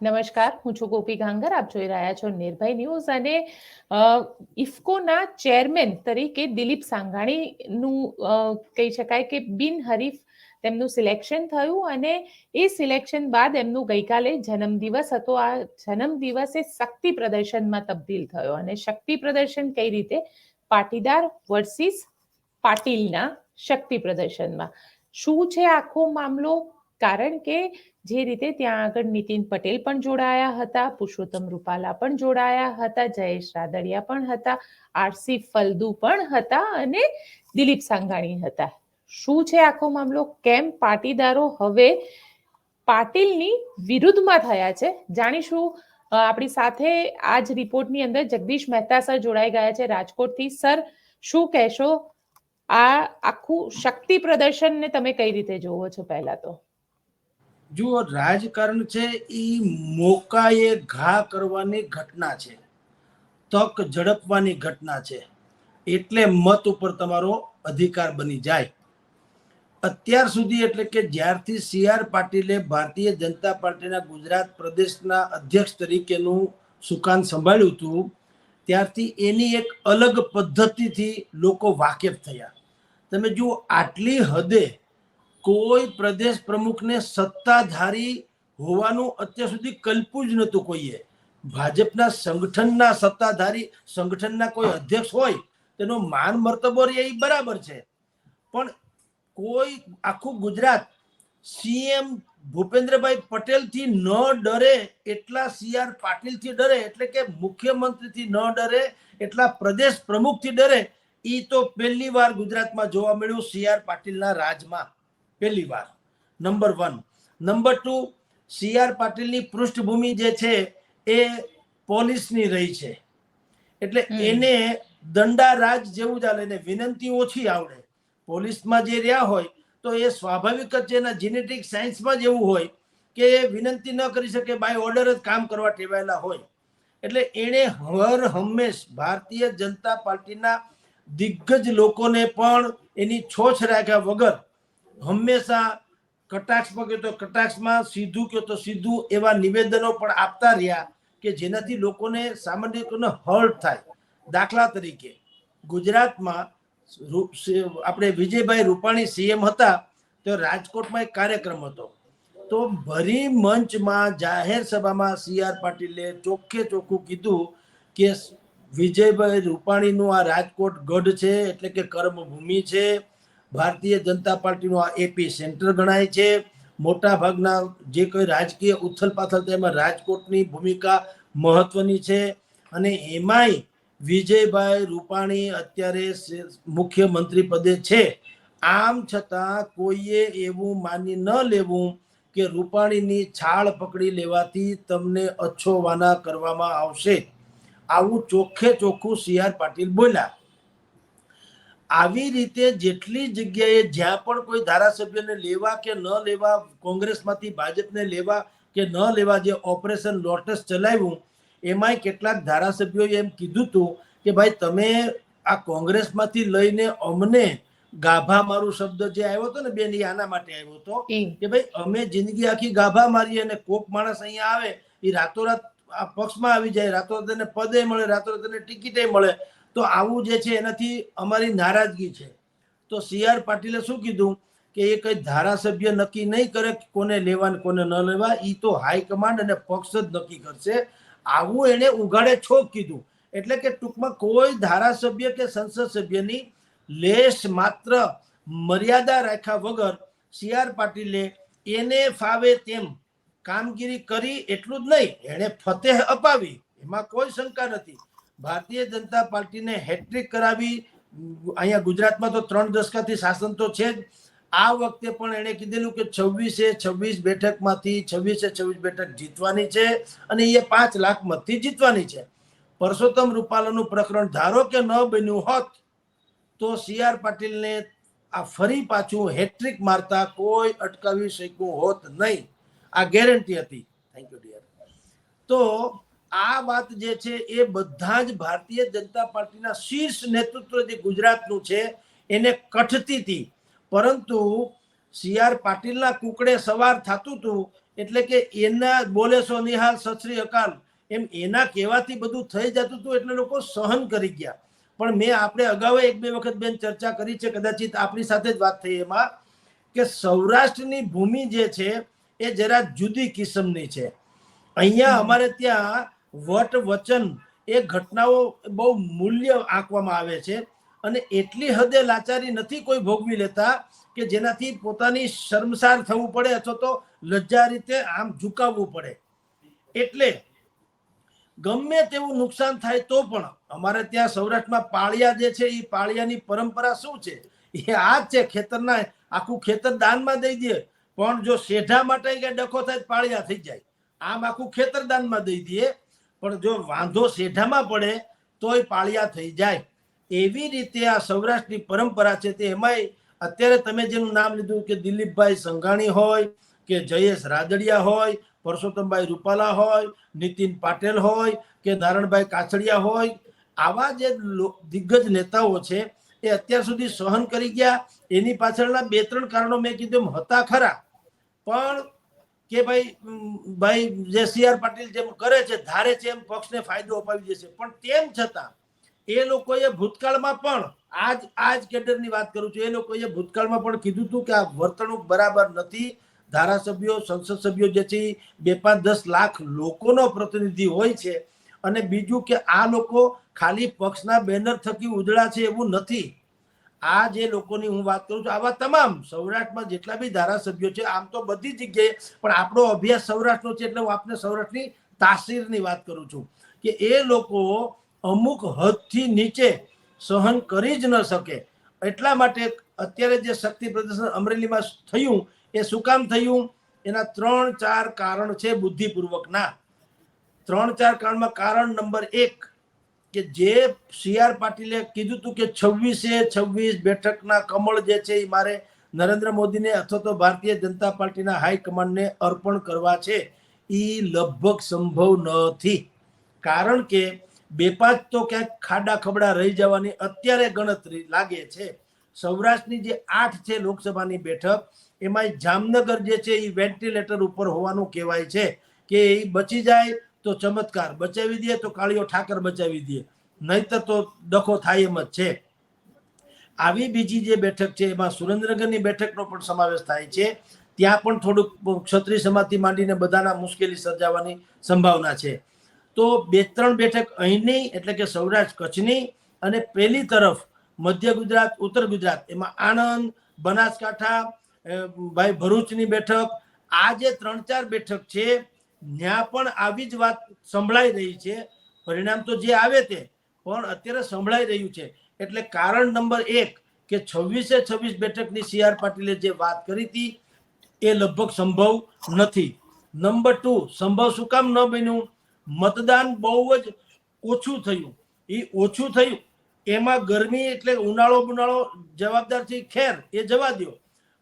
નમસ્કાર, હું છું ગોપી ગાંગર. આપ જોઈ રહ્યા છો નિર્ભય ન્યૂઝ અને ઇફકોના ચેરમેન તરીકે દિલીપ સાંઘાણીનું કહી શકાય કે બિનહરીફ તેમનું સિલેક્શન થયું અને એ સિલેક્શન બાદ એમનું ગઈકાલે જન્મદિવસ હતો. આ જન્મદિવસ એ શક્તિ પ્રદર્શનમાં તબદીલ થયો અને શક્તિ પ્રદર્શન કઈ રીતે? પાટીદાર વર્સિસ પાટીલના શક્તિ પ્રદર્શનમાં. શું છે આખો મામલો? કારણ કે જે રીતે ત્યાં આગળ નીતિન પટેલ પણ જોડાયા હતા, પુરુષોત્તમ રૂપાલા પણ જોડાયા હતા, જયેશ રાદડિયા પણ હતા, આરસી ફલદુ પણ હતા અને દિલીપ સાંઘાણી હતા. શું છે આખો મામલો? કેમ પાટીદારો હવે પાટીલની વિરુદ્ધમાં થયા છે? જાણીશું આપણી સાથે આ જ રિપોર્ટની અંદર જગદીશ મહેતા સર જોડાઈ ગયા છે રાજકોટથી. સર, શું કહેશો? આ આખું શક્તિ પ્રદર્શનને તમે કઈ રીતે જોવો છો પહેલા તો? જુઓ, રાજકારણ છે એ મોકાએ ઘા કરવાની ઘટના છે. તક ઝડપવાની ઘટના છે. એટલે મત ઉપર તમારો અધિકાર બની જાય. અત્યાર સુધી એટલે કે જ્યારથી સી આર પાટીલે ભારતીય જનતા પાર્ટીના ગુજરાત પ્રદેશના અધ્યક્ષ તરીકેનું સુકાન સંભાળ્યું હતું, ત્યારથી એની એક અલગ પદ્ધતિથી લોકો વાકેફ થયા. તમે જુઓ, આટલી હદે કોઈ પ્રદેશ પ્રમુખને સત્તાધારી હોવાનું અત્યાર સુધી કલ્પ્યું જ નહોતું કોઈએ. ભાજપના સંગઠનના સત્તાધારી, સંગઠનના કોઈ અધ્યક્ષ હોય, તેનો માન મર્તબો એ બરાબર છે. પણ કોઈ આખું ગુજરાત સીએમ ભૂપેન્દ્રભાઈ પટેલથી ન ડરે એટલા સીઆર પાટીલથી ડરે, એટલે કે મુખ્યમંત્રીથી ન ડરે એટલા પ્રદેશ પ્રમુખથી ડરે એ તો પહેલી વાર ગુજરાતમાં જોવા મળ્યું સીઆર પાટીલના રાજમાં. પહેલી વાર. Number one number two C R પાટીલની પૃષ્ઠભૂમિ જે છે એ પોલીસની રહી છે. એટલે એને દંડા રાજ જેવું ચાલે એને વિનંતી ઓછી આવડે. પોલીસમાં જે રહ્યા હોય તો એ સ્વાભાવિક જ છે એના જીનેટિક સાયન્સમાં જ એવું હોય કે એ વિનંતી ન કરી શકે બાય ઓર્ડર જ કામ કરવા ટેવાયેલા હોય. એટલે એણે હર હંમેશ ભારતીય જનતા પાર્ટીના દિગ્ગજ લોકોને પણ એની છોછ રાખ્યા વગર હંમેશા કટાક્ષમાં કહ્યું તો કટાક્ષમાં સીધું કહ્યું તો સીધું એવા નિવેદનો પણ આપતા રહ્યા કે જેનાથી લોકોને સામાન્ય લોકોને હર્ટ થાય. દાખલા તરીકે ગુજરાતમાં આપણે વિજયભાઈ રૂપાણી સીએમ હતા, તો રાજકોટમાં એક કાર્યક્રમ હતો. તો ભરી મંચમાં જાહેર સભામાં સી આર પાટીલે ચોખ્ખે ચોખ્ખું કીધું કે વિજયભાઈ રૂપાણીનું આ રાજકોટ ગઢ છે, એટલે કે કર્મભૂમિ છે ભારતીય જનતા પાર્ટીનું આ એપી સેન્ટર ગણાય છે. મોટા ભાગના જે કોઈ રાજકીય ઉથલપાથલ પાથલ તેમાં રાજકોટની ભૂમિકા મહત્વની છે. અને એમાંય વિજયભાઈ રૂપાણી અત્યારે મુખ્યમંત્રી પદે છે. આમ છતાં કોઈએ એવું માની ન લેવું કે રૂપાણીની છાળ પકડી લેવાથી તમને અછોવાના કરવામાં આવશે. આવું ચોખ્ખે ચોખ્ખું સી આર પાટીલ બોલ્યા. આવી રીતે જેટલી જગ્યાએ જ્યાં પણ કોઈ ધારાસભ્યને લેવા કે ન લેવા કોંગ્રેસમાંથી ભાજપને લેવા કે ન લેવા જે ઓપરેશન લોટસ ચલાવ્યું એમાંય કેટલાક ધારાસભ્યોએ એમ કીધું હતું કે ભાઈ તમે આ કોંગ્રેસમાંથી લઈને અમને ગાભા મારું શબ્દ જે આવ્યો હતો ને બેન એ આના માટે આવ્યો હતો કે ભાઈ અમે જિંદગી આખી ગાભા મારીએ અને કોક માણસ અહીંયા આવે એ રાતોરાત આ પક્ષમાં આવી જાય રાતોરાત એને પદે મળે રાતોરાત એને ટિકિટે મળે તો આવું જે છે એનાથી અમારી નારાજગી છે. તો સી આર પાટીલે શું કીધું? કે એ કઈ ધારાસભ્ય નક્કી નહીં કરે કોને લેવા ને કોને ન લેવા એ તો હાઈકમાન્ડ અને પક્ષ જ નક્કી કરશે. આવું એને ઉઘાડે છોક કીધું. એટલે કે ટૂંકમાં કોઈ ધારાસભ્ય કે સંસદ સભ્યની લેશ માત્ર મર્યાદા રાખ્યા વગર સી આર પાટીલે એને ફાવે તેમ કામગીરી કરી એટલું જ નહીં, એણે ફતેહ અપાવી. એમાં કોઈ શંકા નથી. ભારતીય જનતા પાર્ટીને હેટ્રિક કરાવી. અહીંયા ગુજરાતમાં તો ત્રણ દશકાથી શાસન તો છે જ. આ વખતે પણ એણે કીધેલું કે છવ્વીસે છવ્વીસ બેઠકમાંથી છવ્વીસે છવ્વીસ બેઠક જીતવાની છે અને એ પાંચ લાખ મતથી જીતવાની છે. પરસોત્તમ રૂપાલાનું પ્રકરણ ધારો કે ન બન્યું હોત, તો સી આર પાટીલને આ ફરી પાછું હેટ્રિક મારતા કોઈ અટકાવી શક્યું હોત નહીં. આ ગેરંટી હતી. થેન્ક યુ ડિયર તો આ વાત જે છે એ બધા જ ભારતીય જનતા પાર્ટીના શીર્ષ નેતૃત્વ જે ગુજરાતનું છે એને કઠતી હતી. પરંતુ સી આર પાટીલના કુકડે સવાર થતું હતું એટલે કે એના બોલે સો નિહાલ સશ્રી અકાલ એમ એના કહેવાથી બધું થઈ જતું હતું એટલે લોકો સહન કરી ગયા. પણ મેં આપણે અગાઉ એક બે વખત બેન ચર્ચા કરી છે કદાચિત આપણી સાથે જ વાત થઈ એમાં કે સૌરાષ્ટ્રની ભૂમિ જે છે એ જરા જુદી કિસ્મની છે. અહીંયા અમારે ત્યાં વટ વચન એ ઘટનાઓ બહુ મૂલ્ય આંકવામાં આવે છે અને એટલી હદે લાચારી નથી કોઈ ભોગવી લેતા કે જેનાથી પોતાની શર્મસાર થવું પડે અથવા તો લજ્જા રીતે આમ ઝુકાવવું પડે. એટલે ગમે તેવું નુકસાન થાય તો પણ અમારે ત્યાં સૌરાષ્ટ્રમાં પાળિયા જે છે એ પાળિયાની પરંપરા શું છે? એ આ જ છે, ખેતરના આખું ખેતર દાનમાં દઈ દે. પણ જો શેઢા માટે કે ડખો થાય પાળિયા થઈ જાય. આમ આખું ખેતર દાનમાં દઈ દે. પણ જો વાંધો શેઠામાં પડે, તોય પાળિયા થઈ જાય. એવી રીતે આ સૌરાષ્ટ્રની પરંપરા છે તે એમાંય અત્યારે તમે જેનું નામ લીધું કે દિલીપભાઈ સંઘાણી હોય, કે જયેશ રાદડિયા હોય, પરસોત્તમભાઈ રૂપાલા હોય, નીતિન પાટેલ હોય, કે નારણભાઈ કાછડિયા હોય, આવા જે દિગ્ગજ નેતાઓ છે, એ અત્યાર સુધી સહન કરી ગયા. એની પાછળના બે ત્રણ કારણો મેં કીધું હતા ખરા. પણ કે ભાઈ ભાઈ, જે સી આર પાટીલ જેમ કરે છે, ધારે છે એમ પક્ષને ફાયદો અપાવી જશે પણ તેમ છતાં, એ લોકોએ ભૂતકાળમાં પણ, આજ આજ કેડરની વાત કરું છું, એ લોકોએ ભૂતકાળમાં પણ કીધું હતું કે આ વર્તણૂક બરાબર નથી. ધારાસભ્યો, સંસદ સભ્યો જે છે બે પાંચ દસ લાખ લોકોનો પ્રતિનિધિ હોય છે. અને બીજું કે આ લોકો ખાલી પક્ષના બેનર થકી ઉજળા છે એવું નથી. આ જે લોકોની હું વાત કરું છું, આવા તમામ સૌરાષ્ટ્રમાં જેટલા બી ધારાસભ્યો છે, આમ તો બધી જગ્યાએ, પણ આપણો અભ્યાસ સૌરાષ્ટ્રનો છે એટલે હું આપને સૌરાષ્ટ્રની તાસીરની વાત કરું છું કે એ લોકો અમુક હદથી નીચે સહન કરી જ ન શકે. એટલા માટે અત્યારે જે શક્તિ પ્રદર્શન અમરેલીમાં થયું, એ શું કામ થયું? એના ત્રણ ચાર કારણ છે બુદ્ધિપૂર્વકના. ત્રણ ચાર કારણમાં કારણ નંબર એક કે જે સી આર પાટીલે કીધું હતું કે છવ્વીસે છવ્વીસ બેઠકના કમળ જે છે એ મારે નરેન્દ્ર મોદીને અથવા તો ભારતીય જનતા પાર્ટીના હાઈકમાન્ડને અર્પણ કરવા છે એ લગભગ સંભવ નથી. કારણ કે બે પાંચ તો ક્યાંક ખાડા ખબડા રહી જવાની અત્યારે ગણતરી લાગે છે. સૌરાષ્ટ્રની જે આઠ છે લોકસભાની બેઠક એમાં જામનગર જે છે એ વેન્ટિલેટર ઉપર હોવાનું કહેવાય છે કે એ બચી જાય તો ચમત્કાર, બચાવી દે તો કાળીઓ ઠાકર બચાવી દે નહીતર તો ડખો થાય એમ જ છે. આવી બીજી જે બેઠક છે, એમાં સુરેન્દ્રનગરની બેઠકનો પણ સમાવેશ થાય છે. ત્યાં પણ થોડુંક ક્ષત્રિય સમાજથી માંડીને બધાના મુશ્કેલી સર્જાવાની સંભાવના છે. તો બે ત્રણ બેઠક અહીંની, એટલે કે સૌરાષ્ટ્ર કચ્છની અને પેલી તરફ મધ્ય ગુજરાત, ઉત્તર ગુજરાત, એમાં આણંદ, બનાસકાંઠા ભાઈ ભરૂચની બેઠક. આ જે ત્રણ ચાર બેઠક છે ત્યાં પણ આવી જ વાત સંભળાઈ રહી છે. પરિણામ તો જે આવે તે, પણ અત્યારે સંભળાઈ રહ્યું છે. એટલે કારણ નંબર એક કે છવ્વીસે છવ્વીસ બેઠકની સી આર પાટીલે જે વાત કરી હતી, એ લગભગ સંભવ નથી. નંબર ટુ, સંભવ શું કામ ન બન્યું? મતદાન બહુ જ ઓછું થયું. એ ઓછું થયું. એમાં ગરમી એટલે ઉનાળો ઉનાળો જવાબદાર છે ખેર, એ જવા દો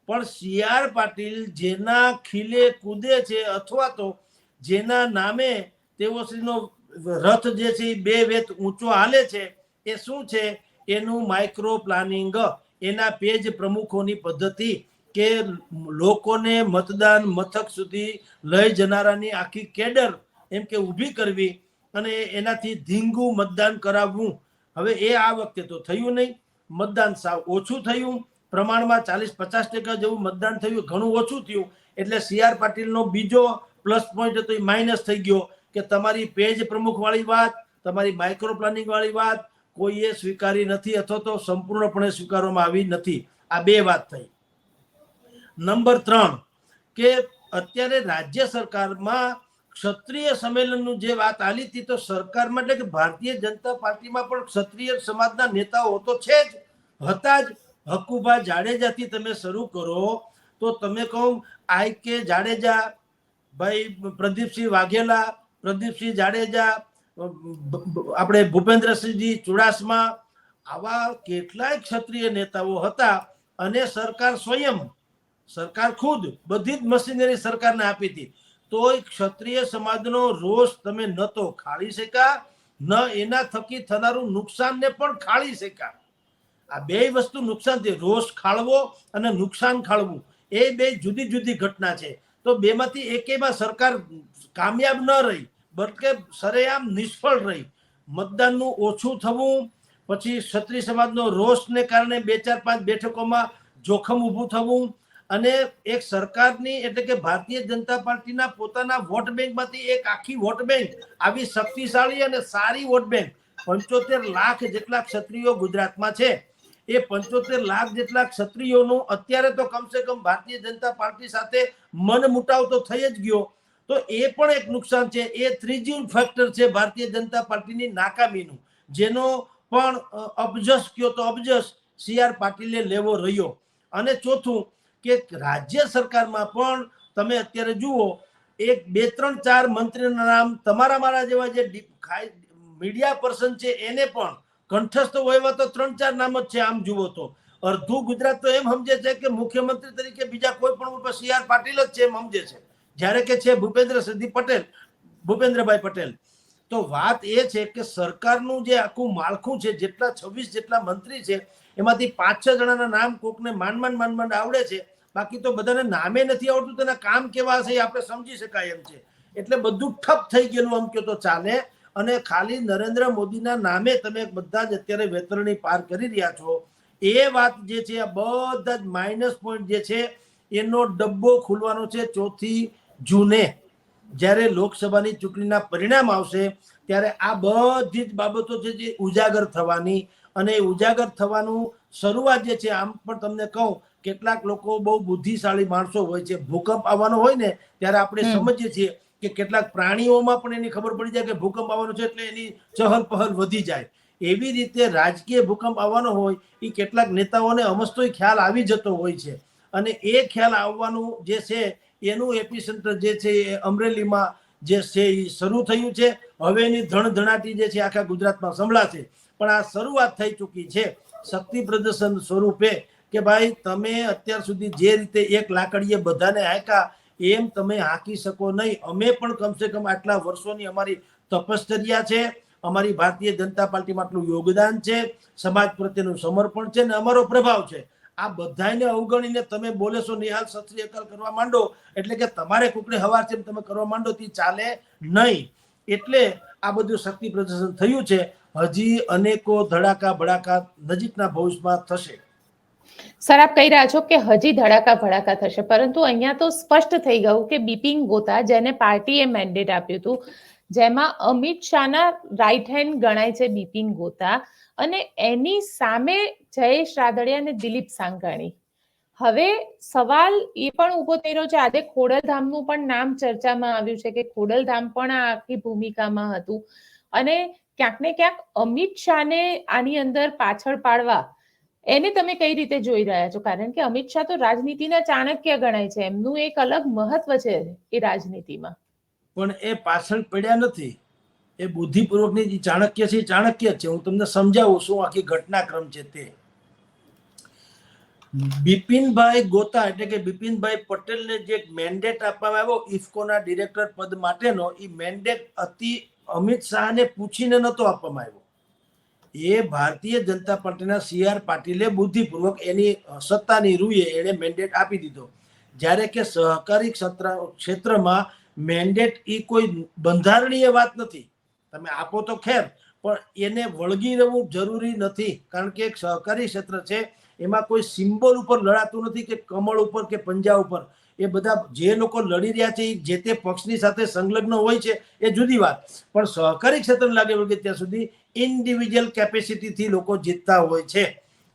પણ સી આર પાટીલ જેના ખીલે કૂદે છે અથવા તો જેના નામે તેઓ શ્રીનો રથ જે છે બે વેત ઊંચો હાલે છે, એ શું છે? એનું માઇક્રો પ્લાનિંગ એના પેજ પ્રમુખોની પદ્ધતિ કે લોકોને મતદાન મથક સુધી લઈ જનારાની આખી કેડર એમ કે ઊભી કરવી અને એનાથી ધીંગું મતદાન કરાવવું. હવે એ આ વખતે તો થયું નહીં. મતદાન સાવ ઓછું થયું. પ્રમાણમાં ચાલીસ પચાસ ટકા જેવું મતદાન થયું. ઘણું ઓછું થયું. એટલે સી આર પાટીલનો બીજો પ્લસ પોઈન્ટ હતો, એ માઇનસ થઈ ગયો કે તમારી પેજ પ્રમુખ વાળી વાત, તમારી માઇક્રો પ્લાનિંગ વાળી વાત કોઈએ સ્વીકારી નથી અથવા તો સંપૂર્ણપણે સ્વીકારવામાં આવી નથી. આ બે વાત થઈ. નંબર ત્રણ, કે અત્યારે રાજ્ય સરકારમાં ક્ષત્રિય સંમેલનનું જે વાત આલી હતી તો સરકારમાં એટલે કે ભારતીય જનતા પાર્ટીમાં પણ ક્ષત્રિય સમાજના નેતાઓ તો છે જ, હતા જ. હકુભા જાડેજાથી તમે શરૂ કરો તો તમે કહો આઈ કે જાડેજા ભાઈ, પ્રદીપસિંહ વાઘેલા, પ્રદીપસિંહ જાડેજા આપણે ભૂપેન્દ્રસિંહજી ચુડાસમા, આવા કેટલાય ક્ષત્રિય નેતાઓ હતા અને સરકાર સ્વયં, સરકાર ખુદ બધી જ મશીનરી સરકારને આપી હતી. તોય ક્ષત્રિય સમાજનો રોષ તમે ન તો ખાળી શકા, ન એના થકી થનારું નુકસાનને પણ ખાળી શકા. આ બે વસ્તુ નુકસાન છે. રોષ ખાળવો અને નુકસાન ખાળવું. એ બે જુદી જુદી ઘટના છે. તો બેમાંથી એકેયમાં સરકાર કામયાબ ન રહી, બલકે સરેઆમ નિષ્ફળ રહી. મતદાનનું ઓછું થવું, પછી ક્ષત્રિય સમાજનો રોષને કારણે બે ચાર પાંચ બેઠકોમાં જોખમ ઊભું થવું અને એક સરકારની એટલે કે ભારતીય જનતા પાર્ટીના પોતાના વોટ બેંકમાંથી એક આખી વોટ બેંક, આવી શક્તિશાળી અને સારી વોટ બેંક, પંચોતેર લાખ જેટલા ક્ષત્રિયો ગુજરાતમાં છે. એ પંચોતેર લાખ જેટલા ક્ષત્રિયોનું અત્યારે તો કમસે કમ ભારતીય જનતા પાર્ટી સાથે મન મુટાવ તો થઈ જ ગયો. તો એ પણ એક નુકસાન છે. એ ત્રીજું ફેક્ટર છે ભારતીય જનતા પાર્ટીની નાકામીનું. જેનો પણ અબજસ કયો તો અબજસ સી આર પાટીલે લેવો રહ્યો. અને ચોથું કે રાજ્ય સરકારમાં પણ તમે અત્યારે જુઓ, એક બે ત્રણ ચાર મંત્રીના નામ તમારા મારા જેવા જે મીડિયા પર્સન છે એને પણ કંઠસ્થ એવા તો ત્રણ ચાર નામ જ છે, આમ જુઓ તો. અડધું ગુજરાત તો એમ સમજે છે કે મુખ્યમંત્રી તરીકે બીજા કોઈ પણ ઉપર સી આર પાટીલ જ છે એમ સમજે છે. જ્યારે કે છે ભૂપેન્દ્ર સિદ્ધિ પટેલ, ભૂપેન્દ્રભાઈ પટેલ. તો વાત એ છે કે સરકારનું જે આખું માળખું છે, જેટલા છવ્વીસ જેટલા મંત્રી છે, એમાંથી પાંચ છ જણાના નામ કોકને માનમાન માંડ આવડે છે. બાકી તો બધાને નામે નથી આવડતું, તેના કામ કેવા હશે એ આપણે સમજી શકાય એમ છે. એટલે બધું ઠપ થઈ ગયેલું આમ કહો તો ચાલે. અને ખાલી નરેન્દ્ર મોદીના નામે તમે બધા જ અત્યારે વેતરણી પાર કરી રહ્યા છો. એ વાત જે છે આ બધા જ માઇનસ પોઈન્ટ જે છે એનો ડબ્બો ખુલવાનો છે ચોથી જૂને. જ્યારે લોકસભાની ચૂંટણીના પરિણામ આવશે ત્યારે આ બધી જ બાબતો છે જે ઉજાગર થવાની અને ઉજાગર થવાનું શરૂઆત જે છે આમ પણ તમને કહું કેટલાક લોકો બહુ બુદ્ધિશાળી માણસો હોય છે. ભૂકંપ આવવાનો હોય ને ત્યારે આપણે સમજીએ છીએ કે કેટલાક પ્રાણીઓમાં પણ એની ખબર પડી જાય કે ભૂકંપ આવવાનો છે એટલે એની ચહલ પહલ વધી જાય. એવી રીતે રાજકીય ભૂકંપ આવવાનો હોય એ કેટલાક નેતાઓને અમસ્તોય ખ્યાલ આવી જતો હોય છે. અને એ ખ્યાલ આવવાનું જે છે, એનું એપિસેન્ટર જે છે, એ અમરેલીમાં જે છે એ શરૂ થયું છે. હવે એની ધણધણાટી જે છે, આખા ગુજરાતમાં સંભળાશે. પણ આ શરૂઆત થઈ ચૂકી છે શક્તિ પ્રદર્શન સ્વરૂપે કે ભાઈ તમે અત્યાર સુધી જે રીતે એક લાકડીએ બધાને હાંકા એમ તમે હાંકી શકો નહીં. અમે પણ કમસે કમ આટલા વર્ષોની અમારી તપશ્ચર્યા છે. અમારી ભારતીય જનતા પાર્ટીમાં આટલું યોગદાન છે. સમાજ પ્રત્યેનું સમર્પણ છે ને અમારો પ્રભાવ છે. આ બધાને અવગણીને તમે બોલેશો નિહાલ સત્રી અકલ કરવા માંડો, એટલે કે તમારે કુકડે હવાર છે તમે કરવા માંડો તે ચાલે નહીં. એટલે આ બધું શક્તિ પ્રદર્શન થયું છે. હજી અનેકો ધડાકા ભડાકા નજીકના ભવિષ્યમાં થશે. સર, આપ કહી રહ્યા છો કે હજી ધડાકા ભડાકા થશે, પરંતુ અહીંયા તો સ્પષ્ટ થઈ ગયું કે બિપિન ગોતા, જેને પાર્ટીએ મેન્ડેટ આપ્યું હતું, જેમાં અમિત શાહના રાઈટ હેન્ડ ગણાય છે બિપિન ગોતા અને એની સામે જયેશ રાદડિયા અને દિલીપ સાંઘાણી હવે સવાલ એ પણ ઊભો થઈ રહ્યો છે, આજે ખોડલધામનું પણ નામ ચર્ચામાં આવ્યું છે કે ખોડલધામ પણ આ આખી ભૂમિકામાં હતું અને ક્યાંક ને ક્યાંક અમિત શાહને આની અંદર પાછળ પાડવા એને તમે કઈ રીતે જોઈ રહ્યા છો? કારણ કે અમિત શાહ તો રાજનીતિના ચાણક્ય ગણાય છે. એમનું એક અલગ મહત્વ છે એ રાજનીતિમાં. પણ એ પાછળ પડ્યા નથી. એ બુદ્ધિપૂર્વકની જે ચાણક્ય છે એ ચાણક્ય છે. હું તમને સમજાવું શું આખી ઘટનાક્રમ છે તે. બિપિનભાઈ ગોતા એટલે કે બિપિનભાઈ પટેલને જે મેન્ડેટ આપવામાં આવ્યો ઇફકોના ડિરેક્ટર પદ માટેનો એ મેન્ડેટ અતિ અમિત શાહને પૂછીને નહોતો આપવામાં આવ્યો. એ ભારતીય જનતા પાર્ટીના સી આર પાટીલે બુદ્ધિપૂર્વક એની સત્તાની રૂએ એણે મેન્ડેટ આપી દીધો. જ્યારે કે સહકારી ક્ષેત્ર, ક્ષેત્રમાં મેન્ડેટ એ કોઈ બંધારણીય વાત નથી. તમે આપો તો ખેર, પણ એને વળગી રહેવું જરૂરી નથી. કારણ કે એક સહકારી ક્ષેત્ર છે, એમાં કોઈ સિમ્બોલ ઉપર લડાતું નથી કે કમળ ઉપર કે પંજા ઉપર. એ બધા જે લોકો લડી રહ્યા છે એ જે તે પક્ષની સાથે સંલગ્ન હોય છે એ જુદી વાત. પણ સહકારી ક્ષેત્રને લાગે વળગે ત્યાં સુધી ઇન્ડિવિજ્યુઅલ કેપેસિટીથી લોકો જીતતા હોય છે.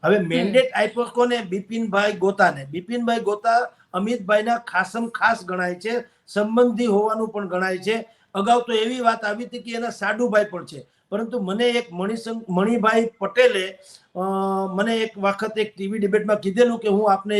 હવે મેન્ડેટ આપ્યો કોને? બિપિનભાઈ ગોતાને. બિપિનભાઈ ગોતા અમિતભાઈના ખાસમ ખાસ ગણાય છે સંબંધી હોવાનું પણ ગણાય છે. અગાઉ તો એવી વાત આવી હતી કે એના સાડુભાઈ પણ છે. પરંતુ મને એક મણિશંક મણિભાઈ પટેલે મને એક વખત એક ટીવી ડિબેટમાં કીધેલું કે હું આપને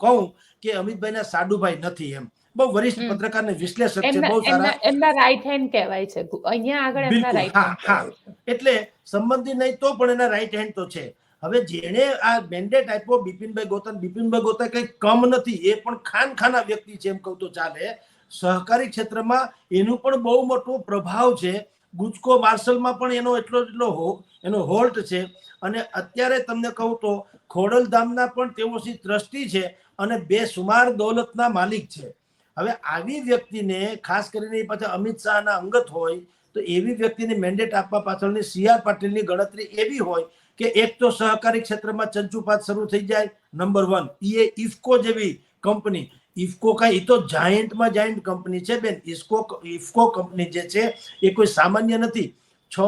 કહું કે અમિતભાઈના સાડુભાઈ નથી એમ. બહુ વરિષ્ઠ પત્રકાર ને વિશ્લેષક છે બહુ સારા. એમના રાઈટ હેન્ડ કહેવાય છે. અહીંયા આગળ એમના રાઈટ હા. એટલે સંબંધી નહીં તો પણ એના રાઈટ હેન્ડ તો છે. હવે જેણે આ મેન્ડેટ આપ્યો બિપિનભાઈ ગોતા બિપિનભાઈ ગોતા કઈ કમ નથી એ પણ ખાન ખાના વ્યક્તિ છે એમ કહું તો ચાલે. સહકારી ક્ષેત્રમાં એનું પણ બહુ મોટો પ્રભાવ છે. ગુજકો માર્શલમાં પણ એનો એટલો એટલો હો- એનો હોલ્ટ છે. અને અત્યારે તમને કહું તો ખોડલધામના પણ તેઓ શ્રી ટ્રસ્ટી છે અને બે સુમાર દોલતના માલિક છે. હવે આવી વ્યક્તિને, ખાસ કરીને એ પાછા અમિત શાહના અંગત હોય, તો એવી વ્યક્તિને મેન્ડેટ આપવા પાછળની સી આર પાટીલની ગણતરી એવી હોય કે એક તો સહકારી ક્ષેત્રમાં ચંચુપાત શરૂ થઈ જાય, નંબર વન. એ ઇફકો જેવી કંપની. ઇફકો કાંઈ એ તો જાયન્ટમાં જાયન્ટ કંપની છે બેન. ઇફકો ઇફકો કંપની જે છે, એ કોઈ સામાન્ય નથી. છ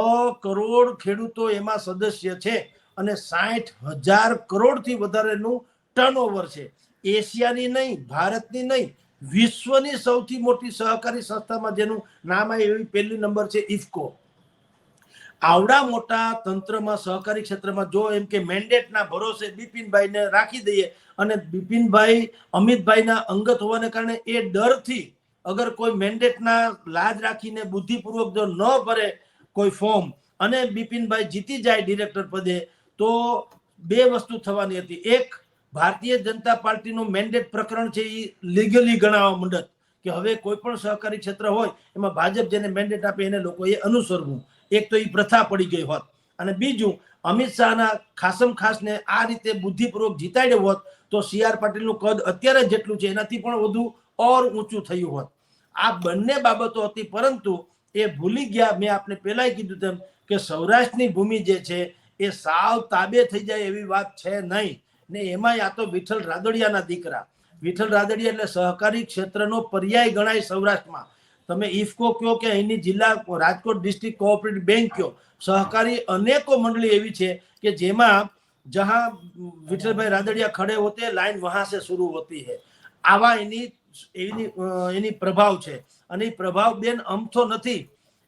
કરોડ ખેડૂતો એમાં સદસ્ય છે અને સાઠ હજાર કરોડથી વધારેનું ટર્નઓવર છે. એશિયાની નહીં, ભારતની નહીં, વિશ્વની સૌથી મોટી સહકારી સંસ્થામાં જેનું નામ આવે એવી પહેલી નંબર છે ઇફકો. આવડા મોટા તંત્રમાં, સહકારી ક્ષેત્રમાં જો એમ કે મેન્ડેટના ભરોસે બિપિનભાઈને રાખી દઈએ અને બિપિનભાઈ અમિતભાઈના અંગત હોવાને કારણે એ ડરથી અગર કોઈ મેન્ડેટના લાજ રાખીને બુદ્ધિપૂર્વક જો ન ભરે કોઈ ફોર્મ અને બિપિનભાઈ જીતી જાય ડિરેક્ટર પદે, તો બે વસ્તુ થવાની હતી. એક ભારતીય જનતા પાર્ટીનું મેન્ડેટ પ્રકરણ છે એ લીગલી ગણાવવા મંડત. કે હવે કોઈ પણ સહકારી ક્ષેત્ર હોય, એમાં ભાજપ જેને મેન્ડેટ આપે એને લોકોએ અનુસરવું. એક તો એ પ્રથા પડી ગઈ હોત. અને બીજું, અમિત શાહના ખાસમ ખાસને આ રીતે બુદ્ધિપૂર્વક જીતાડ્યો હોત, તો સી આર પાટીલનું કદ અત્યારે જેટલું છે, એનાથી પણ વધુ ઓર ઊંચું થયું હોત. આ બંને બાબતો હતી, પરંતુ એ ભૂલી ગયા. મેં આપને પહેલાંય કીધું તેમ કે સૌરાષ્ટ્રની ભૂમિ જે છે, એ સાવ તાબે થઈ જાય એવી વાત છે નહીં. ને એમાં આ તો વિઠ્ઠલ રાદડિયાના દીકરા. વિઠ્ઠલ રાદડિયા એટલે સહકારી ક્ષેત્રનો પર્યાય ગણાય સૌરાષ્ટ્રમાં. તમે ઇફકો કયો કે અહીંની જિલ્લા રાજકોટ ડિસ્ટ્રિક્ટ કોઓપરેટિવ બેંક કયો સહકારી અનેકો મંડળી એવી છે કે જેમાં જહાં વિઠ્ઠલભાઈ રાદડિયા ખડે હોતે લાઈન વહાં સે શરૂ હોતી હે. આવા એની એની એની પ્રભાવ છે. અને એ પ્રભાવ બેન અમથો નથી.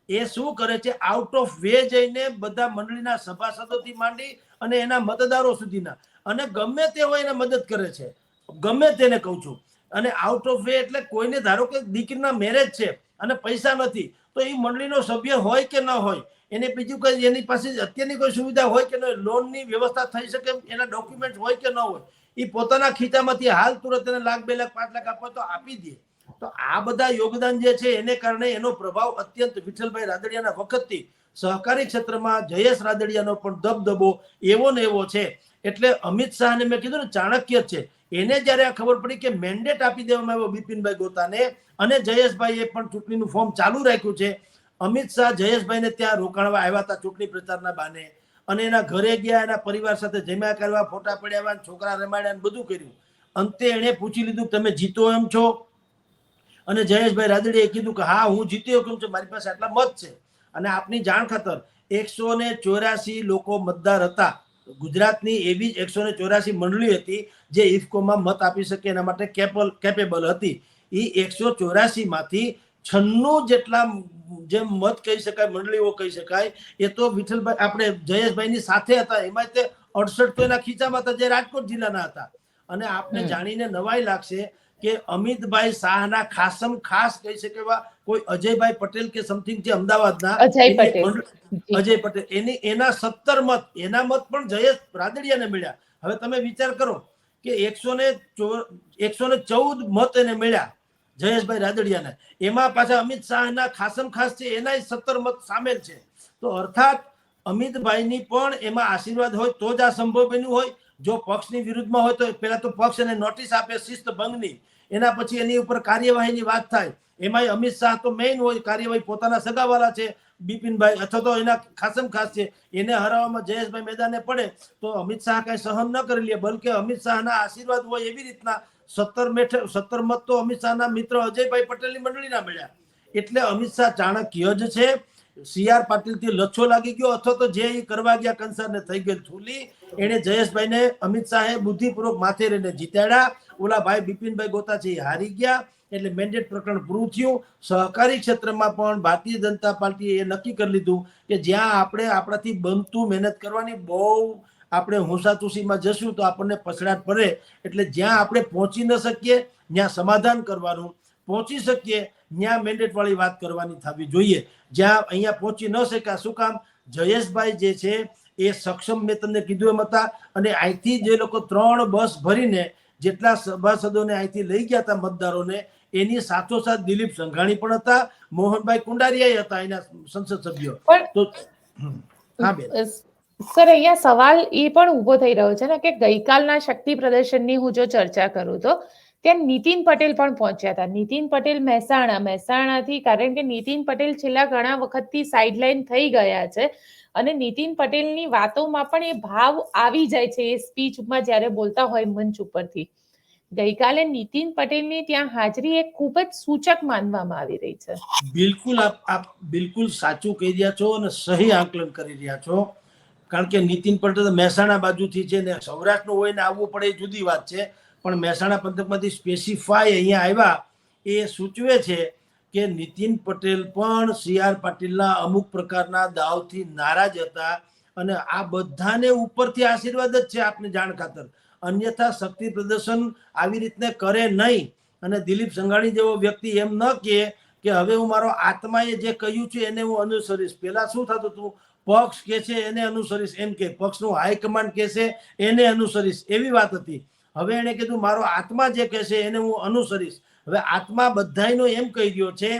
એ શું કરે છે? આઉટ ઓફ વે જઈને બધા મંડળીના સભાસદોથી માંડી અને એના મતદારો સુધીના. અને ગમે તે હોય એને મદદ કરે છે. ગમે તેને કહું છું. અને આઉટ ઓફ વે એટલે કોઈને ધારો કે દીકરીના મેરેજ છે અને પૈસા નથી, તો એ મંડળીનો સભ્ય હોય કે ન હોય, એને બીજું કઈ એની પાસે અત્યારની કોઈ સુવિધા હોય કે ન લોનની વ્યવસ્થા થઈ શકે, એના ડોક્યુમેન્ટ હોય કે ન હોય, એ પોતાના ખીચામાંથી હાલ તુરંત એને લાખ, બે લાખ, પાંચ લાખ આપવા તો આપી દે. તો આ બધા યોગદાન જે છે એને કારણે એનો પ્રભાવ અત્યંત વિઠ્ઠલભાઈ રાદડિયાના વખતથી સહકારી ક્ષેત્રમાં જયેશ રાદડિયાનો પણ દબદબો એવો ને એવો છે. એટલે અમિત શાહને મેં કીધું ને, ચાણક્ય છે. એને જ્યારે આ ખબર પડી કે મેન્ડેટ આપી દેવામાં આવ્યો બિપિનભાઈ ગોતાને અને જયેશભાઈએ પણ ચૂંટણીનું ફોર્મ ચાલુ રાખ્યું છે, અમિત શાહ જયેશભાઈને ત્યાં રોકાણવા આવ્યા હતા ચૂંટણી પ્રચારના બાને અને એના ઘરે ગયા, એના પરિવાર સાથે જમ્યા કરવા, ફોટા પડ્યા છોકરા રમાડ્યા બધું કર્યું. અંતે એણે પૂછી લીધું, તમે જીતો એમ છો? અને જયેશભાઈ રાદડીએ કીધું કે, હા, હું જીત્યો કેમ છું? મારી પાસે આટલા મત છે. અને આપની જાણ ખાતર એકસો ને ચોર્યાસી લોકો મતદાર હતા. ગુજરાતની એવી જ એકસો ને ચોરાસી મંડળી હતી જે ઇફકોમાં મત આપી શકે એના માટે કેપલ કેપેબલ હતી. એ એકસો ચોરાસીમાંથી છન્નું જેટલા જે મત કહી શકાય મંડળીઓ કહી શકાય એ તો વિઠ્ઠલભાઈ આપણે જયેશભાઈની સાથે હતા. એમાં તે અડસઠ તો એના ખીચામાં હતા જે રાજકોટ જિલ્લાના હતા. અને આપને જાણીને નવાઈ લાગશે કે અમિતભાઈ શાહના ખાસમ ખાસ કહી શકે એવા કોઈ અજયભાઈ પટેલ કે સમથિંગ જે અમદાવાદના અજય પટેલ. એની એના સત્તર મત એના મત પણ જયેશ રાદડિયાને મળ્યા. હવે તમે વિચાર કરો કે એકસો ને એકસો ને ચૌદ મત એને મળ્યા જયેશભાઈ રાદડિયાને. એમાં પાછા અમિત શાહના ખાસમ ખાસ છે એના સત્તર મત સામેલ છે. તો અર્થાત અમિતભાઈની પણ એમાં આશીર્વાદ હોય તો જ આ સંભવ બન્યું હોય. જો પક્ષની વિરુદ્ધમાં હોય તો પહેલા તો પક્ષ એને નોટિસ આપે શિસ્ત ભંગની. એના પછી એની ઉપર કાર્યવાહીની વાત થાય. એમાંય અમિત શાહ તો મેઇન હોય, કાર્યવાહી પોતાના સગાવાલા છે, બિપિનભાઈ અથવા તો એના ખાસમ ખાસ છે, એને હરાવવામાં જયેશભાઈ મેદાને પડે તો અમિત શાહ કઈ સહન ન કરી લે, બલકે અમિત શાહના આશીર્વાદ હોય એવી રીતના સત્તર મેઠ, સત્તર મત તો અમિત શાહના મિત્ર અજયભાઈ પટેલની મંડળીના મળ્યા. એટલે અમિત શાહ ચાણક્ય જ છે. સી આર પાટીલથી લચ્છો લાગી ગયો અથવા તો જે એ કરવા ગયા કંસારને થઈ ગઈ થૂલી, એને જયેશભાઈને અમિત શાહે બુદ્ધિપૂર્વક માથે રહીને જીતાડ્યા. ઓલા ભાઈ બિપિનભાઈ ગોતા છે એ હારી ગયા. એટલે મેન્ડેટ પ્રકરણ પૂરું થયું. સહકારી ક્ષેત્રમાં પણ ભારતીય જનતા પાર્ટીએ એ નક્કી કરી લીધું કે જ્યાં આપણે આપણાથી બનતું મહેનત કરવાની બહુ આપણે હુંસાતુસીમાં જશું તો આપણને પછડાટ પડે. એટલે જ્યાં આપણે પહોંચી ન શકીએ, ત્યાં સમાધાન કરવાનું પહોંચી શકીએ ત્યાં મેન્ડેટ વાળી વાત કરવાની થવી જોઈએ. જ્યાં અહીંયા પહોંચી ન શક્યા શું કામ? જયેશભાઈ જે છે એ સક્ષમ મેં તમને કીધું એમ હતા અને અહીંથી જે લોકો ત્રણ બસ ભરીને જેટલા સભાસદોને અહીંથી લઈ ગયા હતા મતદારોને એની સાથોસાથ દિલીપ સંઘાણી પણ હતા મોહનભાઈ કુંડારિયા હતા એના સંસદ સભ્યો. તો હા બેન. સર અહીંયા સવાલ એ પણ ઊભો થઈ રહ્યો છે ને કે ગઈકાલના શક્તિ પ્રદર્શનની હું જો ચર્ચા કરું તો ત્યાં નીતિન પટેલ પણ પહોંચ્યા હતા. નીતિન પટેલ મહેસાણા, મહેસાણાથી કારણ કે નીતિન પટેલ છેલ્લા ઘણા વખતથી સાઇડલાઇન થઈ ગયા છે અને નીતિન પટેલની વાતોમાં પણ એ ભાવ આવી જાય છે એ સ્પીચમાં જ્યારે બોલતા હોય મંચ ઉપરથી. ગઈકાલે નીતિન પટેલની ત્યાં હાજરી એ ખૂબ જ સૂચક માનવામાં આવી રહી છે. બિલકુલ આપ આપ બિલકુલ સાચું કહી રહ્યા છો અને સહી આકલન કરી રહ્યા છો. કારણ કે નીતિન પટેલ મહેસાણા બાજુથી છે ને સૌરાષ્ટ્રનું હોય ને આવવું પડે એ જુદી વાત છે. પણ મહેસાણા પંથકમાંથી સ્પેસિફાય અહીંયા આવ્યા, એ સૂચવે છે કે નીતિન પટેલ પણ સી આર પાટીલના અમુક પ્રકારના દાવથી નારાજ હતા અને આ બધાને ઉપરથી આશીર્વાદ જ છે આપને જાણ ખાતર. અન્યથા શક્તિ પ્રદર્શન આવી રીતને કરે નહીં. અને દિલીપ સંઘાણી જેવો વ્યક્તિ એમ ન કહે કે હવે હું મારો આત્માએ જે કહ્યું છે એને હું અનુસરીશ. પેલા શું થતું હતું? પક્ષ કે છે એને અનુસરીશ. એમ કે પક્ષનું હાઈકમાન્ડ કે છે એને અનુસરીશ. એવી વાત હતી. હવે એને કીધું, મારો આત્મા જે કહેશે એને હું અનુસરીશ. હવે આત્મા બધાયનો એમ કહી રહ્યો છે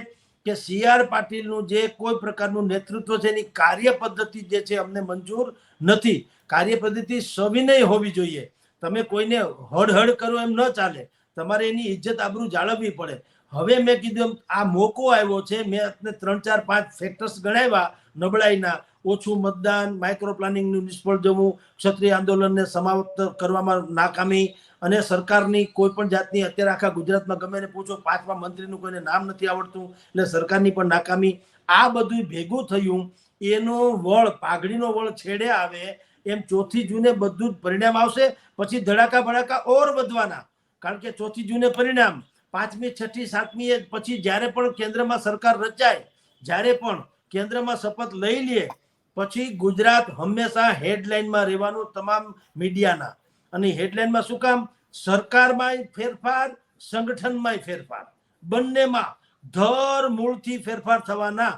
કે સી આર પાટીલનું જે કોઈ પ્રકારનું નેતૃત્વ છે એની કાર્ય પદ્ધતિ જે છે અમને મંજૂર નથી. કાર્ય પદ્ધતિ સવિનય હોવી જોઈએ. તમે કોઈને હડહડ કરો એમ ન ચાલે. તમારે એની ઇજ્જત આબરૂ જાળવવી પડે. હવે મેં કીધું આ મોકો આવ્યો છે. મેં આપને ત્રણ, ચાર, પાંચ ફેક્ટર્સ ગણાવ્યા નબળાઈના. ઓછું મતદાન માઇક્રો પ્લાનિંગનું નિષ્ફળ જવું, ક્ષત્રિય આંદોલનને સમાપ્ત કરવામાં નાકામી અને સરકારની કોઈ પણ જાતની અત્યારે આખા ગુજરાતમાં ગમે ને પૂછો, પાંચમા મંત્રીનું કોઈને નામ નથી આવડતું, એટલે સરકારની પણ નાકામી. આ બધું ભેગું થયું, એનો વળ, પાઘડીનો વળ છેડે આવે, એમ ચોથી જૂને બધું જ પરિણામ આવશે, પછી ધડાકા ભડાકા ઓર વધવાના. કારણ કે ચોથી જૂને પરિણામ, પાંચમી, છઠ્ઠી, સાતમી પછી જ્યારે પણ કેન્દ્રમાં સરકાર રચાય, જ્યારે પણ કેન્દ્રમાં શપથ લઈ લે, પછી ગુજરાત હંમેશા હેડલાઇનમાં રહેવાનું તમામ મીડિયાના. અને હેડલાઇનમાં શું કામ? સરકારમાંય ફેરફાર, સંગઠનમાંય ફેરફાર. બંનેમાં ધર મૂળથી ફેરફાર થવાના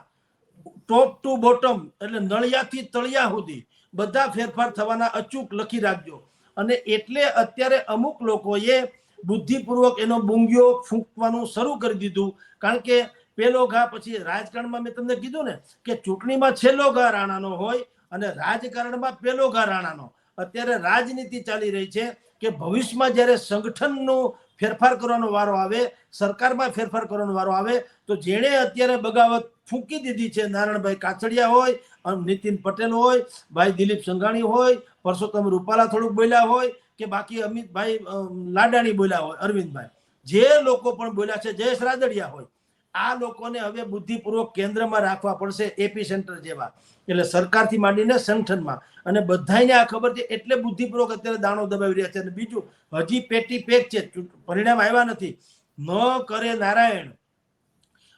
ટોપ ટુ બોટમ એટલે નળિયાથી તળિયા સુધી બધા ફેરફાર થવાના અચૂક લખી રાખજો. અને એટલે અત્યારે અમુક લોકોએ બુદ્ધિપૂર્વક એનો બુંગીઓ ફૂંકવાનું શરૂ કરી દીધું. કારણ કે પેલો ઘા પછી રાજકારણમાં મેં તમને કીધું ને કે ચૂંટણીમાં છેલ્લો ઘા રાણાનો હોય અને રાજકારણમાં પેલો ઘા રાણાનો. અત્યારે રાજનીતિ ચાલી રહી છે કે ભવિષ્યમાં જ્યારે સંગઠનનો ફેરફાર કરવાનો વારો આવે, સરકારમાં ફેરફાર કરવાનો વારો આવે, તો જેણે અત્યારે બગાવત ફૂંકી દીધી છે, નારાયણભાઈ કાછડિયા હોય નીતિન પટેલ હોય, ભાઈ દિલીપ સંઘાણી હોય, પરસોત્તમ રૂપાલા થોડુંક બોલ્યા હોય, કે બાકી અમિતભાઈ લાડાણી બોલ્યા હોય, અરવિંદભાઈ. જે લોકો પણ બોલ્યા છે, જયેશ રાદડિયા હોય આ લોકોને હવે બુદ્ધિપૂર્વક કેન્દ્રમાં રાખવા પડશે એપી સેન્ટર જેવા. એટલે સરકારથી માંડીને સંગઠનમાં. અને બધાને આ ખબર છે એટલે બુદ્ધિપૂર્વક અત્યારે દાણો દબાવી રહ્યા છે. અને બીજું, હજી પેટી પેક છે. પરિણામ આવ્યા નથી. ન કરે નારાયણ.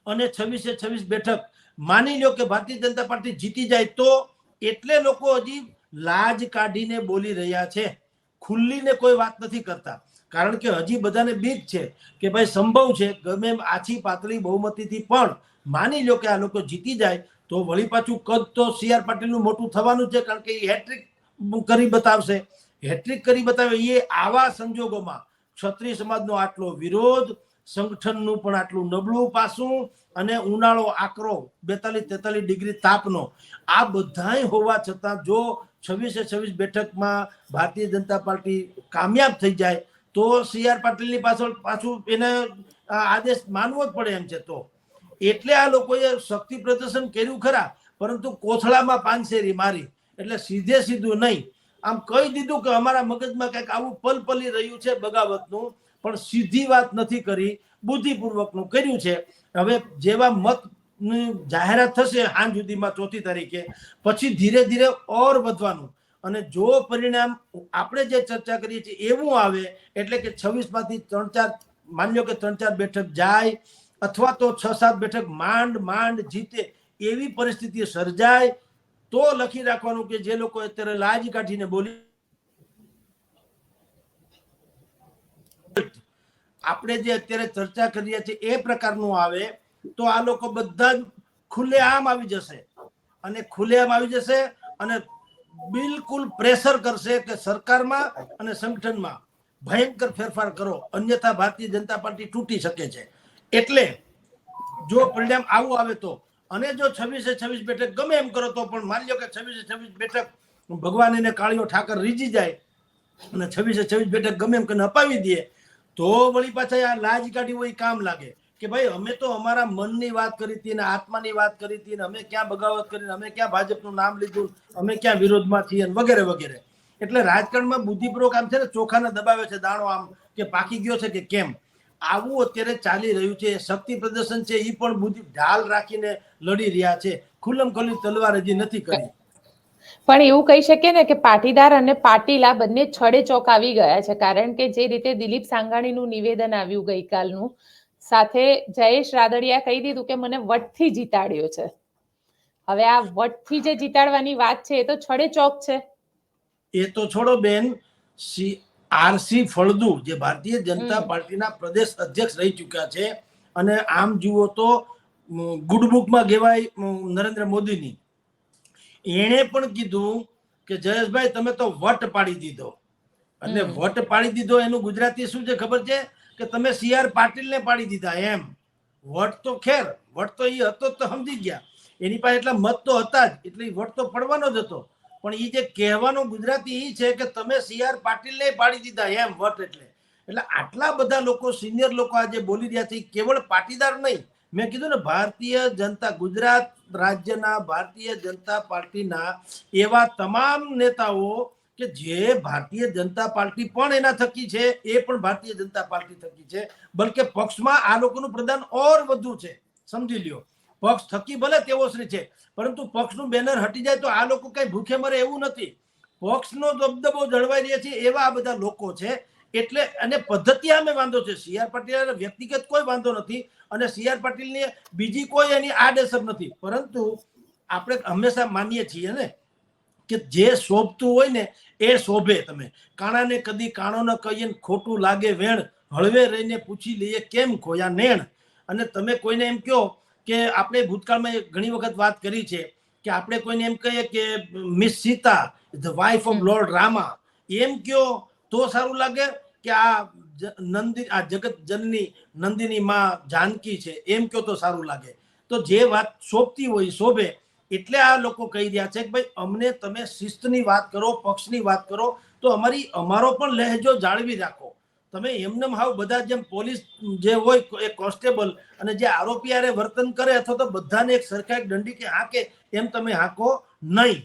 અને છવ્વીસે છવ્વીસ બેઠક. માની લો કે ભારતીય જનતા પાર્ટી જીતી જાય તો એટલે લોકો હજી લાજ કાઢીને બોલી રહ્યા છે. ખુલ્લીને કોઈ વાત નથી કરતા. કારણ કે હજી બધાને બીક છે કે ભાઈ સંભવ છે, ગમે એમ આછી પાતળી બહુમતીથી પણ માની લો કે આ લોકો જીતી જાય, તો વળી પાછું કદ તો સી આર પાટીલનું મોટું થવાનું છે, કારણ કે એ હેટ્રિક કરી બતાવશે. હેટ્રિક કરી બતાવે એ આવા સંજોગોમાં ક્ષત્રિય સમાજનો આટલો વિરોધ, સંગઠનનું પણ આટલું નબળું પાસું અને ઉનાળો આકરો બેતાલીસ તેતાલીસ ડિગ્રી તાપનો, આ બધાય હોવા છતાં જો છવ્વીસે છવ્વીસ બેઠકમાં ભારતીય જનતા પાર્ટી કામયાબ થઈ જાય તો સી આર પાટીલની પાછળ પાછું એને આદેશ માનવો જ પડે એમ છે તો. એટલે આ લોકોએ શક્તિ પ્રદર્શન કર્યું ખરા, પરંતુ કોથળામાં પાનસેરી મારી. એટલે સીધે સીધું નહીં. આમ કહી દીધું કે અમારા મગજમાં કંઈક આવું પલપલી રહ્યું છે બગાવતનું, પણ સીધી વાત નથી કરી, બુદ્ધિપૂર્વકનું કર્યું છે. હવે જેવા મત જાહેરાત થશે આજ સુધીમાં ચોથી તારીખે, પછી ધીરે ધીરે ઓર વધવાનું. અને જો પરિણામ આપણે જે ચર્ચા કરીએ છીએ એવું આવે, એટલે કે છવ્વીસમાંથી ત્રણ ચાર માની કે ત્રણ ચાર બેઠક જાય, અથવા તો છ સાત બેઠક માંડ માંડ જીતે એવી પરિસ્થિતિ સર્જાય, તો લખી રાખવાનું કે જે લોકો અત્યારે લાજ કાઢીને બોલી આપણે જે અત્યારે ચર્ચા કરીએ છીએ એ પ્રકારનું આવે, તો આ લોકો બધા જ ખુલ્લેઆમ આવી જશે. અને ખુલ્લેઆમ આવી જશે અને બિલકુલ પ્રેશર કરશે કે સરકારમાં અને સંગઠનમાં ભયંકર ફેરફાર કરો. અન્યથા ભારતીય જનતા પાર્ટી તૂટી શકે છે. એટલે જો પરિણામ આવું આવે તો, અને જો છવ્વીસે છવ્વીસ બેઠક ગમે એમ કરો તો પણ માની લો કે છવ્વીસે છવ્વીસ બેઠક ભગવાન એને કાળીઓ ઠાકર રીજી જાય અને છવ્વીસે છવ્વીસ બેઠક ગમે એમ કરીને અપાવી દે, તો વળી પાછા આ લાજ કાઢી હોય કામ લાગે. કે ભાઈ, અમે તો અમારા મનની વાત કરી હતી ને આત્માની વાત કરી હતી ને અમે ક્યાં બગાવત કરી અમે ક્યાં ભાજપનું નામ લીધું, અમે ક્યાં વિરોધમાં છીએ વગેરે વગેરે. એટલે રાજકારણમાં બુદ્ધિપૂર્વક આમ છે ને ચોખાને દબાવે છે દાણો આમ કે પાકી ગયો છે કે કેમ? આવું અત્યારે ચાલી રહ્યું છે, શક્તિ પ્રદર્શન છે એ પણ બુદ્ધિ ઢાલ રાખીને લડી રહ્યા છે. ખુલ્લમ ખુલ્લી તલવાર હજી નથી કરી. પણ એવું કહી શકીએ ને કે પાટીદાર અને પાટીલા બંને છડે ચોક આવી ગયા છે. કારણ કે જે રીતે દિલીપ સાંગાણીનું નિવેદન આવ્યું ગઈકાલનું સાથે જયેશ રાદડિયા કહી દીધું કે મને વટથી જીતાડ્યો છે. હવે આ વટથી જે જીતાડવાની વાત છે એ તો છડે ચોક છે. એ તો છોડો બેન સી આરસી ફળદુ જે ભારતીય જનતા પાર્ટીના પ્રદેશ અધ્યક્ષ રહી ચૂક્યા છે અને આમ જુઓ તો ગુડ બુકમાં કહેવાય નરેન્દ્ર મોદીની. એણે પણ કીધું કે જયેશભાઈ તમે તો વટ પાડી દીધો. અને વટ પાડી દીધો એનું ગુજરાતી શું છે ખબર છે? કે તમે સી આર પાટીલને પાડી દીધા એમ. વટ તો ખેર, વટ તો એ હતો તો સમજી ગયા. એની પાસે એટલા મત તો હતા જ, એટલે વટ તો પડવાનો જ હતો. પણ એ જે કહેવાનો ગુજરાતી એ છે કે તમે સી આર પાટીલને પાડી દીધા એમ, વટ એટલે. એટલે આટલા બધા લોકો સિનિયર લોકો આજે બોલી રહ્યા છે કેવળ પાટીદાર નહીં. મેં કીધું ને, ભારતીય જનતા, ગુજરાત રાજ્યના ભારતીય જનતા પાર્ટીના એવા તમામ નેતાઓ કે જે ભારતીય જનતા પાર્ટી પણ એના થકી છે, એ પણ ભારતીય જનતા પાર્ટી થકી છે, બલકે પક્ષમાં આ લોકોનું પ્રદાન ઓર વધુ છે. સમજી લ્યો. પક્ષ થકી ભલે તેવો શ્રી છે, પરંતુ પક્ષનું બેનર હટી જાય તો આ લોકો કઈ ભૂખે મરે એવું નથી. પક્ષનો દબદબો જળવાઈ રહ્યા છે એવા આ બધા લોકો છે. એટલે અને પદ્ધતિ અમે વાંધો છે. સી આર પાટીલ વ્યક્તિગત કોઈ વાંધો નથી અને સી આર પાટીલની બીજી કોઈ એની આડઅસર નથી. પરંતુ આપણે હંમેશા માનીએ છીએ ને કે જે શોભતું હોય ને એ શોભે તમે. કાણાને કદી કાણો ન કહીએ ખોટું લાગે વેણ હળવે રહીને પૂછી લઈએ કેમ ખોયા નેણ? અને તમે કોઈને એમ કહો કે આપણે ભૂતકાળમાં ઘણી વખત વાત કરી છે કે આપણે કોઈને એમ કહીએ કે miss Sita the wife of lord Rama એમ કયો તો સારું લાગે કે આ નંદી આ જગત જનની નંદીની માં જાનકી છે. એમ કયો તો સારું લાગે. તો જે વાત શોભતી હોય શોભે એટલે આ લોકો કહી રહ્યા છે કે ભાઈ, અમને તમે શિસ્તની વાત કરો, પક્ષની વાત કરો, તો અમારી, અમારો પણ લહેજો જાળવી રાખો. તમે એમને હાવ બધા જેમ પોલીસ જે હોય એ કોન્સ્ટેબલ અને જે આરોપી આરે વર્તન કરે અથવા તો બધાને એક સરખા એક દંડી કે હાકે, એમ તમે હાકો નહીં.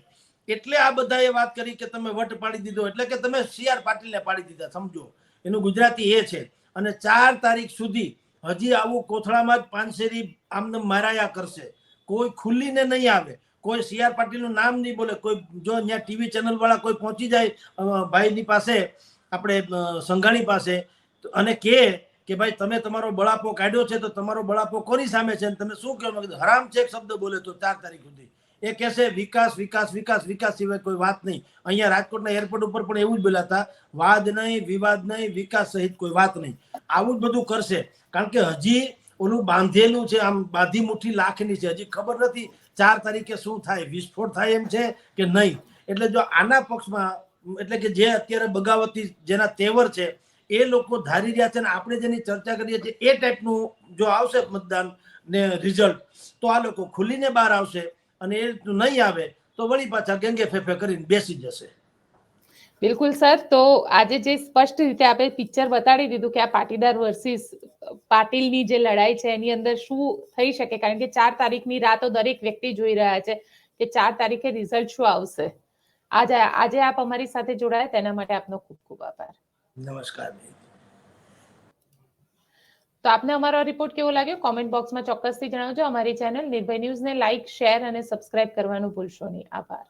એટલે આ બધાએ વાત કરી કે તમે વટ પાડી દીધો, એટલે કે તમે સી આર પાટીલને પાડી દીધા, સમજો. એનું ગુજરાતી એ છે. અને ચાર તારીખ સુધી હજી આવું કોથળામાં જ પાનસેરી આમને મારાયા કરશે. કોઈ ખુલ્લીને નહીં આવે. કોઈ સી આર પાટીલનું નામ નહીં બોલે. કોઈ જો અહીંયા ટીવી ચેનલ વાળા કોઈ પહોંચી જાય ભાઈની પાસે, આપણે સંઘાણી પાસે અને કે કે ભાઈ તમે તમારો બળાપો કાઢ્યો છે તો તમારો બળાપો કોની સામે છે? તમે શું કહો મેં હરામ છે એક શબ્દ બોલે તો ચાર તારીખ સુધી. એ કહેશે, વિકાસ વિકાસ વિકાસ વિકાસ સિવાય કોઈ વાત નહીં. અહીંયા રાજકોટના એરપોર્ટ ઉપર પણ એવું જ બોલ્યા વાદ નહીં, વિવાદ નહીં, વિકાસ સહિત કોઈ વાત નહીં. આવું જ બધું કરશે. કારણ કે હજી ઓલું બાંધેલું છે, આમ બાંધી મુઠ્ઠી લાખની છે. હજી ખબર નથી ચાર તારીખે શું થાય, વિસ્ફોટ થાય એમ છે કે નહીં. એટલે જો આના પક્ષમાં, એટલે કે જે અત્યારે બગાવતી જેના તેવર છે, એ લોકો ધારી રહ્યા છે અને આપણે જેની ચર્ચા કરીએ છીએ એ ટાઈપનું જો આવશે મતદાન ને રિઝલ્ટ, તો આ લોકો ખુલીને બહાર આવશે અને એ નહીં આવે તો વળી પાછા ગેંગે ફેફે કરીને બેસી જશે. બિલકુલ સર તો આજે જે સ્પષ્ટ રીતે આપણે પિક્ચર બતાડી દીધું કે આ પાટીદાર વર્સિસ પાટીલની જે લડાઈ છે એની અંદર શું થઈ શકે? કારણ કે ચાર તારીખની રાતો દરેક વ્યક્તિ જોઈ રહ્યા છે કે ચાર તારીખે રિઝલ્ટ શું આવશે. આજે આજે આપ અમારી સાથે જોડાયા તેના માટે આપનો ખૂબ ખૂબ આભાર. નમસ્કાર તો આપને અમારો રિપોર્ટ કેવો લાગ્યો? કોમેન્ટ બોક્સમાં ચોક્કસથી જણાવજો. અમારી ચેનલ નિર્ભય ન્યૂઝને લાઇક શેર અને સબસ્ક્રાઇબ કરવાનું ભૂલશો નહીં. આભાર.